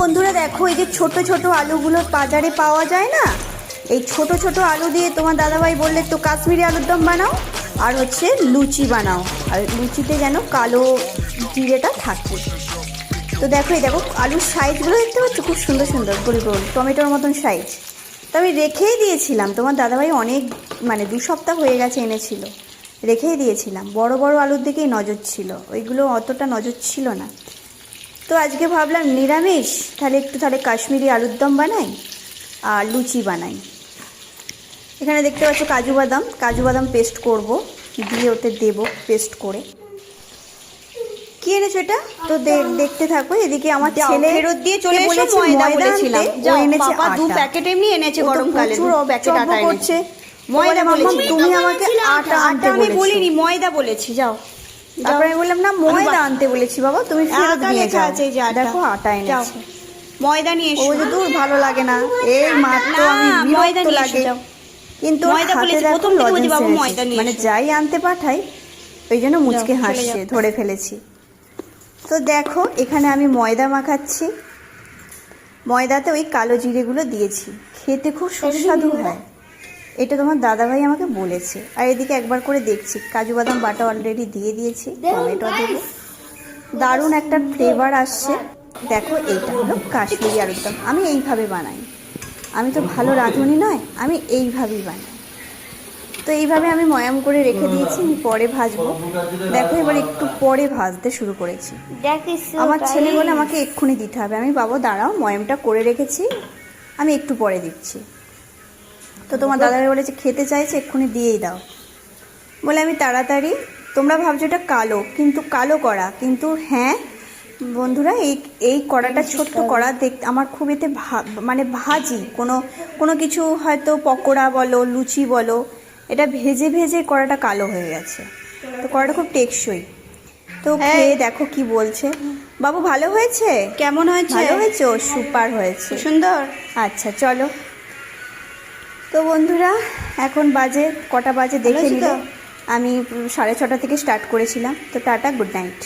বন্ধুরা দেখো, এই যে ছোট ছোট আলুগুলো বাজারে পাওয়া যায় না? এই ছোট ছোট আলু দিয়ে তোমার দাদাভাই বললে তো কাশ্মীরি আলুর দম বানাও আর হচ্ছে লুচি বানাও। আর লুচিতে যেন কালো জিরেটা থাকে। তো দেখো, এই দেখো, আলুর সাইজগুলো দেখতে পাচ্ছ? খুব সুন্দর সুন্দর গোল গোল টমেটোর মতন সাইজ। তো আমি রেখেই দিয়েছিলাম, তোমার দাদাভাই অনেক মানে দু সপ্তাহ হয়ে গেছে এনেছিল। রেখেই দিয়েছিলাম, বড় বড় আলুর দিকেই নজর ছিল, ওইগুলো অতটা নজর ছিল না। তো আজকে ভাবলাম নিরামিষ তাহলে একটু তাহলে কাশ্মীরি আলুর দম বানাই আর লুচি বানাই। এখানে দেখতে পাচ্ছ কাজু বাদাম কাজু বাদাম পেস্ট করব দিয়ে ওতে দেব পেস্ট করে। কি এনেছো এটা? তো দেখতে থাকো এদিকে আমার ছেলে ফেরত দিয়ে চলে কে এসো, বলেছে ময়দা বলেছিলাম। ও এনেছে বাবা দু প্যাকেট এমনি এনেছে গরমকালে, প্রচুর প্যাকেট আটা এনেছে। ময়দা বলেছি। তুমি আমাকে আটা আনতে আমি বলিনি ময়দা বলেছি যাও। তারপরে আমি বললাম না ময়দা আনতে বলেছি বাবা তুমি ফেরত নিয়ে যাও। দেখো আটা। এনেছে। ময়দা নিয়ে ও যে দূর ভালো লাগে না। এই মাত্র আমি বিরক্ত লাগে। কিন্তু হাতে দেখো লজেন্স মানে যাই আনতে পাঠাই ওই জন্য মুচকে হাসছে ধরে ফেলেছি। তো দেখো এখানে আমি ময়দা মাখাচ্ছি। ময়দাতে ওই কালো জিরেগুলো দিয়েছি। খেতে খুব সুস্বাদু হয়। এটা তোমার দাদাভাই আমাকে বলেছে। আর এদিকে একবার করে দেখছি কাজু বাদাম বাটা অলরেডি দিয়ে দিয়েছি টমেটো দেবো। দারুণ একটা ফ্লেভার আসছে। দেখো এইটা হলো কাশ্মীরি আলুর দম। আমি এইভাবে বানাই। আমি তো ভালো রাঁধুনি নয় আমি এইভাবেই বানাই। তো এইভাবে আমি ময়াম করে রেখে দিয়েছি আমি পরে ভাজবো। দেখো এবার একটু পরে ভাজতে শুরু করেছি। আমার ছেলে বলে আমাকে এক্ষুনি দিতে হবে। আমি বাবা দাঁড়াও ময়ামটা করে রেখেছি। আমি একটু পরে দিচ্ছি। তো তোমার দাদাভাই বলেছে খেতে চাইছে এক্ষুনি দিয়েই দাও। বলে আমি তাড়াতাড়ি তোমরা ভাবছ এটা কালো কিন্তু কালো করা কিন্তু হ্যাঁ বন্ধুরা এই এই কড়াটা ছোট্ট কড়া দেখ আমার খুব এতে ভা- মানে ভাজি কোনো কোনো কিছু হয়তো পকোড়া বলো লুচি বলো এটা ভেজে ভেজে কড়াটা কালো হয়ে গেছে। তো কড়াটা খুব টেকসই। তো হ্যাঁ। খেয়ে দেখো কি বলছে। বাবু ভালো হয়েছে? কেমন হয়েছে? ভালো হয়েছে সুপার হয়েছে। সুন্দর? আচ্ছা চলো। তো বন্ধুরা এখন বাজে কটা বাজে দেখে নিল। আমি সাড়ে ছটা থেকে স্টার্ট করেছিলাম। তো টাটা গুড নাইট